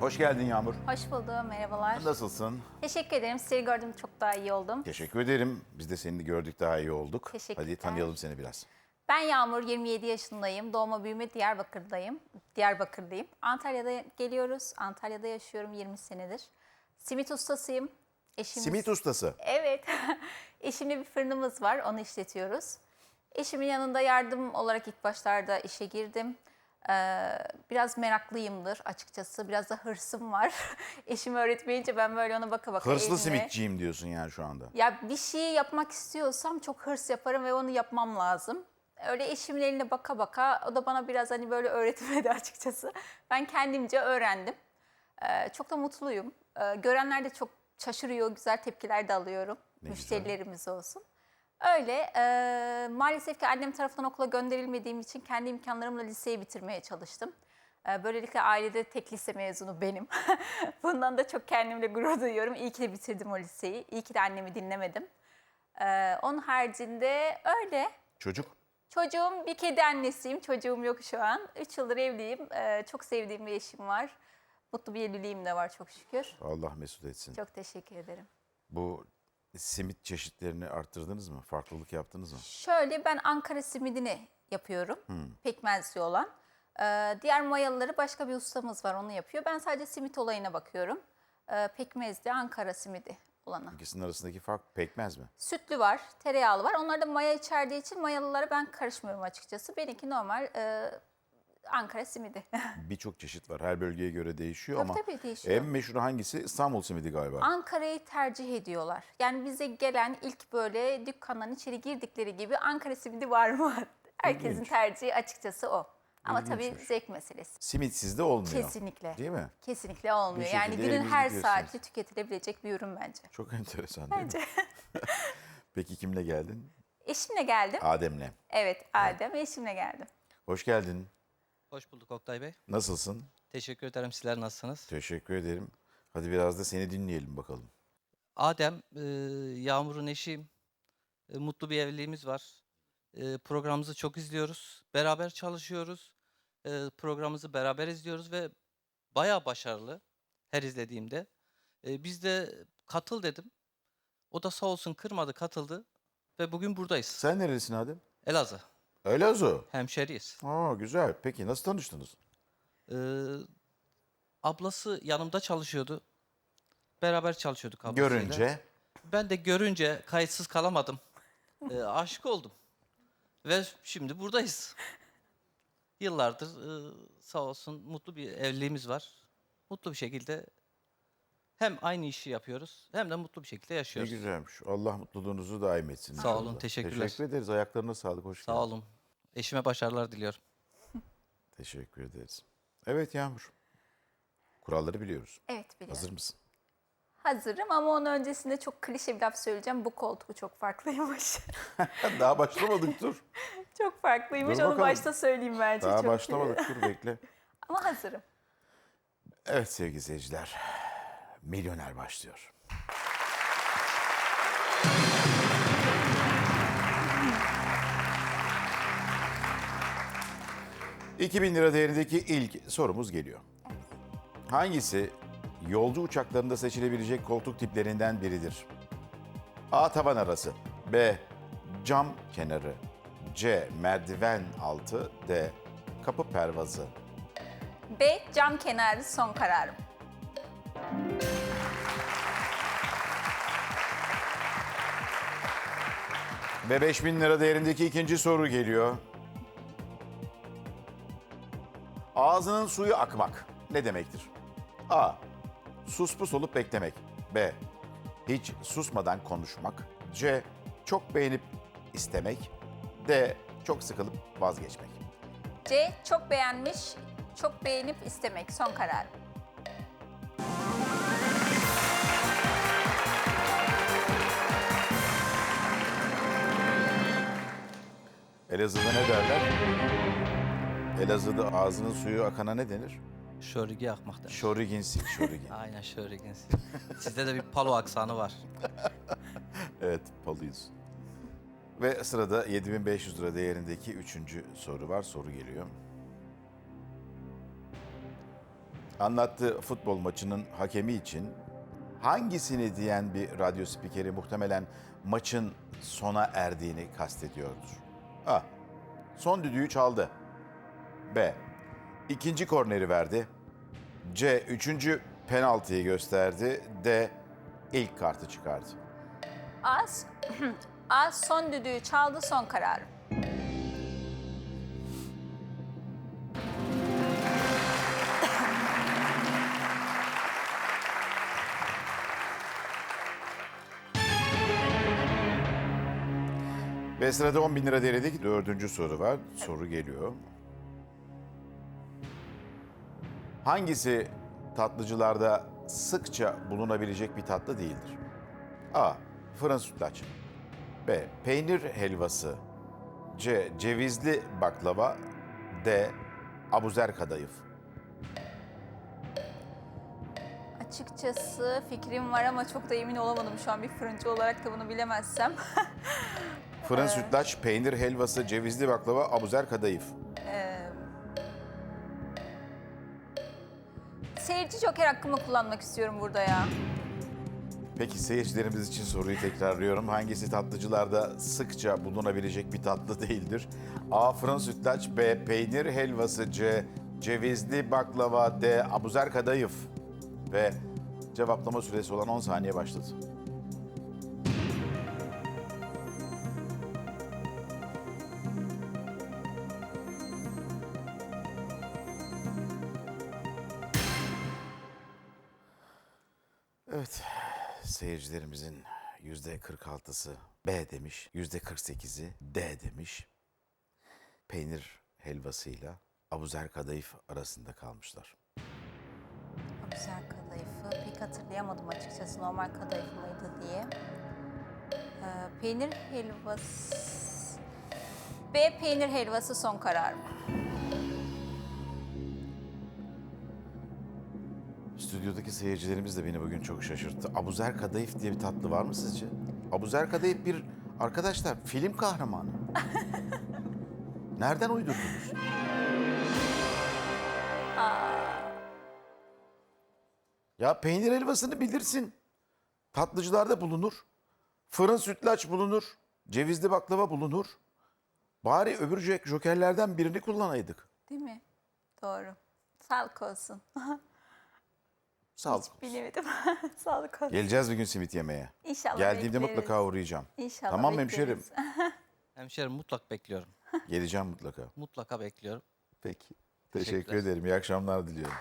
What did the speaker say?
Hoş geldin Yağmur. Hoş buldum, merhabalar. Nasılsın? Teşekkür ederim. Sizi gördüm, çok daha iyi oldum. Teşekkür ederim. Biz de seni gördük daha iyi olduk. Teşekkürler. Hadi tanıyalım seni biraz. Ben Yağmur, 27 yaşındayım. Doğma büyüme Diyarbakır'dayım. Diyarbakır'dayım. Antalya'da geliyoruz. Antalya'da yaşıyorum 20 senedir. Simit ustasıyım. Eşimiz... Simit ustası. Evet. Eşimle bir fırınımız var, onu işletiyoruz. Eşimin yanında yardım olarak ilk başlarda işe girdim. Ee, biraz meraklıyımdır açıkçası. Biraz da hırsım var. Eşim öğretmeyince ben böyle ona baka baka Hırslı eline- simitçiyim diyorsun yani şu anda. Ya bir şeyi yapmak istiyorsam çok hırs yaparım ve onu yapmam lazım. Öyle eşimin eline baka baka o da bana biraz hani böyle öğretmedi açıkçası. Ben kendimce öğrendim. Ee, çok da mutluyum. Ee, görenler de çok şaşırıyor, güzel tepkiler de alıyorum. Ne güzel. Müşterilerimiz olsun. Öyle. e, maalesef ki annem tarafından okula gönderilmediğim için kendi imkanlarımla liseyi bitirmeye çalıştım. E, böylelikle ailede tek lise mezunu benim. Bundan da çok kendimle gurur duyuyorum. İyi ki de bitirdim o liseyi. İyi ki de annemi dinlemedim. E, onun haricinde öyle. Çocuk. Çocuğum bir kedi annesiyim. Çocuğum yok şu an. Üç yıldır evliyim. E, çok sevdiğim bir eşim var. Mutlu bir evliliğim de var çok şükür. Allah mesut etsin. Çok teşekkür ederim. Bu simit çeşitlerini arttırdınız mı? Farklılık yaptınız mı? Şöyle ben Ankara simidini yapıyorum. Pekmezli olan. Ee, diğer mayalıları başka bir ustamız var onu yapıyor. Ben sadece simit olayına bakıyorum. Ee, pekmezli Ankara simidi olana. İkisinin arasındaki fark pekmez mi? Sütlü var, tereyağlı var. Onlar da maya içerdiği için mayalılara ben karışmıyorum açıkçası. Benimki normal e, Ankara simidi. Birçok çeşit var. Her bölgeye göre değişiyor Tabii ama tabii değişiyor. en meşhur hangisi? İstanbul simidi galiba. Ankara'yı tercih ediyorlar. Yani bize gelen ilk böyle dükkandan içeri girdikleri gibi Ankara simidi var mı? Herkesin İlginç. tercihi açıkçası o. Ama tabii zevk meselesi. Simitsiz de olmuyor. Kesinlikle. Değil mi? Kesinlikle olmuyor. Bir Yani şekilde günün elinizi her saati tüketilebilecek bir ürün bence. Çok enteresan değil mi? Peki kimle geldin? Eşimle geldim. Adem'le. Evet Adem eşimle geldim. Hoş geldin. Hoş bulduk Oktay Bey. Nasılsın? Teşekkür ederim. Sizler nasılsınız? Teşekkür ederim. Hadi biraz da seni dinleyelim bakalım. Adem, e, Yağmur'un eşiyim. E, mutlu bir evliliğimiz var. E, programımızı çok izliyoruz. Beraber çalışıyoruz. E, programımızı beraber izliyoruz ve bayağı başarılı her izlediğimde. E, biz de katıl dedim. O da sağ olsun kırmadı, katıldı. Ve bugün buradayız. Sen nerelisin Adem? Elazığ. Elazığ. Hemşeriyiz. Aa güzel. Peki nasıl tanıştınız? E, ablası yanımda çalışıyordu. Beraber çalışıyorduk ablasıyla. Görünce. Ben de görünce kayıtsız kalamadım. Ee, aşık oldum. Ve şimdi buradayız. Yıllardır e, sağ olsun mutlu bir evliliğimiz var. Mutlu bir şekilde hem aynı işi yapıyoruz hem de mutlu bir şekilde Ne yaşıyoruz. güzelmiş. Allah mutluluğunuzu daim etsin. Sağ olun, inşallah. teşekkürler. Teşekkür ederiz. Ayaklarına sağlık. Hoş Sağ geldin. olun. Eşime başarılar diliyorum. Teşekkür ederiz. Evet Yağmur. Kuralları biliyoruz. Evet biliyorum. Hazır mısın? Hazırım ama onun öncesinde çok klişe bir laf söyleyeceğim. Bu koltuğu çok farklıymış. Daha başlamadık dur. çok farklıymış. Dur Onu bakalım. başta söyleyeyim bence. Daha çok başlamadık dur bekle. Ama hazırım. Evet sevgili seyirciler. Milyoner başlıyor. ...2000 lira değerindeki ilk sorumuz geliyor. Hangisi yolcu uçaklarında seçilebilecek koltuk tiplerinden biridir? A. Tavan arası B. Cam kenarı C. Merdiven altı D. Kapı pervazı B. Cam kenarı son kararım. Ve 5000 lira değerindeki ikinci soru geliyor. Ağzının suyu akmak ne demektir? A. Sus pus olup beklemek. B. Hiç susmadan konuşmak. C. Çok beğenip istemek. D. Çok sıkılıp vazgeçmek. C. Çok beğenmiş, çok beğenip istemek son kararım. Elazığ'da ne derler? Elazığ'da ağzının suyu akana ne denir? Şörigi yakmak demek. Şoriginsin, şorigin. Aynen şörigi. Sizde de bir palo aksanı var. Evet, palıyız. Ve sırada 7500 lira değerindeki üçüncü soru var. Soru geliyor. anlattığı futbol maçının hakemi için hangisini diyen bir radyo spikeri muhtemelen maçın sona erdiğini kastediyordur? A. Son düdüğü çaldı. B. İkinci korneri verdi. C. Üçüncü penaltıyı gösterdi. D. ilk kartı çıkardı. Az, az son düdüğü çaldı son kararım. Ve sırada 10 bin lira değerindeki dördüncü soru var. Soru geliyor. Hangisi tatlıcılarda sıkça bulunabilecek bir tatlı değildir? A. Fırın sütlaç. B. Peynir helvası. C. Cevizli baklava. D. Abuzer kadayıf. Açıkçası fikrim var ama çok da emin olamadım şu an bir fırıncı olarak da bunu bilemezsem. Fırın sütlaç, peynir helvası, cevizli baklava, abuzer kadayıf. Seyirci joker hakkımı kullanmak istiyorum burada ya. Peki seyircilerimiz için soruyu tekrarlıyorum. Hangisi tatlıcılarda sıkça bulunabilecek bir tatlı değildir? A. Fırın sütlaç B. Peynir helvası C. Cevizli baklava D. Abuzer kadayıf Ve cevaplama süresi olan 10 saniye başladı. Evet, seyircilerimizin yüzde 46'sı B demiş, yüzde 48'i D demiş. Peynir helvasıyla Abuzer kadayıf arasında kalmışlar. Güzel kadayıfı pek hatırlayamadım açıkçası normal kadayıf mıydı diye. Ee, peynir helvası... B peynir helvası son kararım. Stüdyodaki seyircilerimiz de beni bugün çok şaşırttı. Abuzer kadayıf diye bir tatlı var mı sizce? Abuzer kadayıf bir arkadaşlar film kahramanı. Nereden uydurdunuz? Ya peynir helvasını bilirsin. Tatlıcılarda bulunur. Fırın sütlaç bulunur. Cevizli baklava bulunur. Bari öbür jok- jokerlerden birini kullanaydık. Değil mi? Doğru. Sağlık olsun. Sağlık. Hiç bilemedim. Sağlık olsun. Geleceğiz bir gün simit yemeye. İnşallah Geldiğimde bekleriz. mutlaka uğrayacağım. İnşallah Tamam bekleriz. hemşerim? Hemşerim mutlak bekliyorum. Geleceğim mutlaka. Mutlaka bekliyorum. Peki. Teşekkür Teşekkürler. ederim. İyi akşamlar diliyorum.